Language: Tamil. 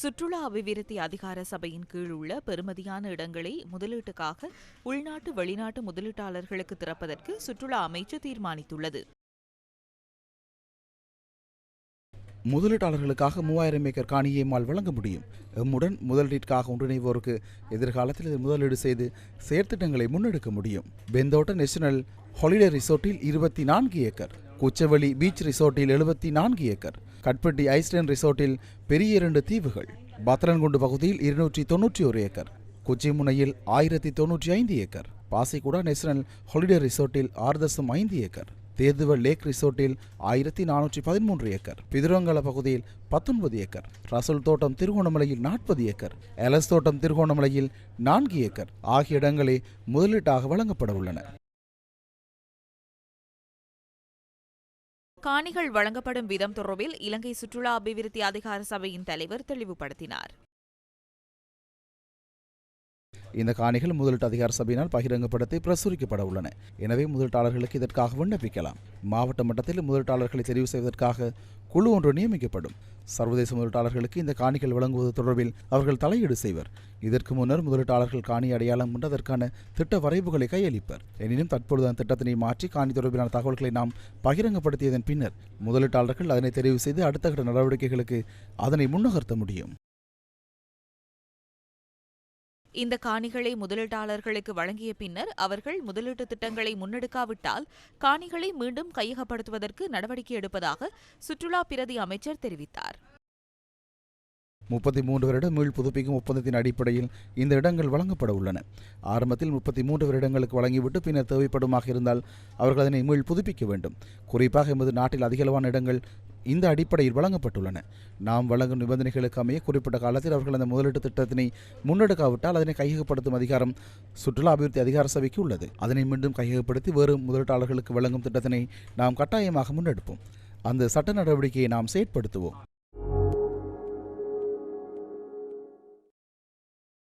சுற்றுலா அபிவிருத்தி அதிகார சபையின் கீழ் உள்ள பெறுமதியான இடங்களை முதலீட்டுக்காக உள்நாட்டு வெளிநாட்டு முதலீட்டாளர்களுக்கு திறப்பதற்கு சுற்றுலா அமைச்சு தீர்மானித்துள்ளது. முதலீட்டாளர்களுக்காக மூவாயிரம் ஏக்கர் காணியை மால் வழங்க முடியும். எம்முடன் முதலீட்டிற்காக ஒன்றிணைவோருக்கு எதிர்காலத்தில் முதலீடு செய்து செயற்திட்டங்களை முன்னெடுக்க முடியும். பெந்தோட்ட நேஷனல் ஹாலிடே ரிசோர்ட்டில் இருபத்தி நான்கு ஏக்கர். குச்சவெளி பீச் ரிசோர்ட்டில் எழுபத்தி நான்கு ஏக்கர் கட்பட்டி ஐஸ்லேண்ட் ரிசோர்ட்டில் பெரிய இரண்டு தீவுகள் பத்ரன்குண்டு பகுதியில் இருநூற்றி தொன்னூற்றி ஒரு ஏக்கர் குச்சிமுனையில் ஆயிரத்தி தொன்னூற்றி ஐந்து ஏக்கர் பாசிகுடா நேஷனல் ஹாலிடே ரிசோர்ட்டில் ஆறு தசம் ஐந்து ஏக்கர் தேதுவ லேக் ரிசோர்ட்டில் ஆயிரத்தி நானூற்றி பதிமூன்று ஏக்கர் பிதுரங்கல பகுதியில் பத்தொன்பது ஏக்கர் ரசல் தோட்டம் திருகோணமலையில் நாற்பது ஏக்கர் எலஸ் தோட்டம் திருகோணமலையில் நான்கு ஏக்கர் ஆகிய இடங்களே முதலீட்டாக வழங்கப்பட உள்ளன. காணிகள் வழங்கப்படும் விதம் தொடர்பில் இலங்கை சுற்றுலா அபிவிருத்தி அதிகார சபையின் தலைவர் தெளிவுபடுத்தினார். இந்த காணிகள் முதலீட்டு அதிகார சபையினால் பகிரங்கப்படுத்தி பிரசுரிக்கப்பட உள்ளன எனவே முதலீட்டாளர்களுக்கு இதற்காக விண்ணப்பிக்கலாம். மாவட்ட மட்டத்தில் முதலீட்டாளர்களை தெரிவு செய்வதற்காக குழு ஒன்று நியமிக்கப்படும். சர்வதேச முதலீட்டாளர்களுக்கு இந்த காணிகள் வழங்குவது தொடர்பில் அவர்கள் தலையீடு செய்வர். இதற்கு முன்னர் முதலீட்டாளர்கள் காணி அடையாளம் கொண்டு திட்ட வரைவுகளை கையளிப்பர். எனினும் தற்பொழுது அந்த திட்டத்தினை மாற்றி காணி தொடர்பிலான தகவல்களை நாம் பகிரங்கப்படுத்தியதன் பின்னர் முதலீட்டாளர்கள் அதனை தெரிவு செய்து அடுத்த கட்ட நடவடிக்கைகளுக்கு அதனை முன்னகர்த்த முடியும். இந்த காணிகளை முதலீட்டாளர்களுக்கு வழங்கிய பின்னர் அவர்கள் முதலீட்டு திட்டங்களை முன்னெடுக்காவிட்டால் காணிகளை மீண்டும் கையகப்படுத்துவதற்கு நடவடிக்கை எடுப்பதாக சுற்றுலா பிரதி அமைச்சர் தெரிவித்தார். முப்பத்தி மூன்று வருட மீள் புதுப்பிக்கும் ஒப்பந்தத்தின் அடிப்படையில் இந்த இடங்கள் வழங்கப்பட உள்ளன. ஆரம்பத்தில் முப்பத்தி மூன்று வருடங்களுக்கு வழங்கிவிட்டு பின்னர் தேவைப்படுமாக இருந்தால் அவர்கள் அதனை மீள் புதுப்பிக்க வேண்டும். குறிப்பாக எமது நாட்டில் அதிகளவான இடங்கள் இந்த அடிப்படையில் வழங்கப்பட்டுள்ளன. நாம் வழங்கும் நிபந்தனைகளுக்கு அமைய குறிப்பிட்ட காலத்தில் அவர்கள் அந்த முதலீட்டு திட்டத்தினை முன்னெடுக்காவிட்டால் அதனை கையகப்படுத்தும் அதிகாரம் சுற்றுலா அபிவிருத்தி அதிகார சபைக்கு உள்ளது. அதனை மீண்டும் கையகப்படுத்தி வேறு முதலீட்டாளர்களுக்கு வழங்கும் திட்டத்தினை நாம் கட்டாயமாக முன்னெடுப்போம். அந்த சட்ட நடவடிக்கையை நாம் செயற்படுத்துவோம்.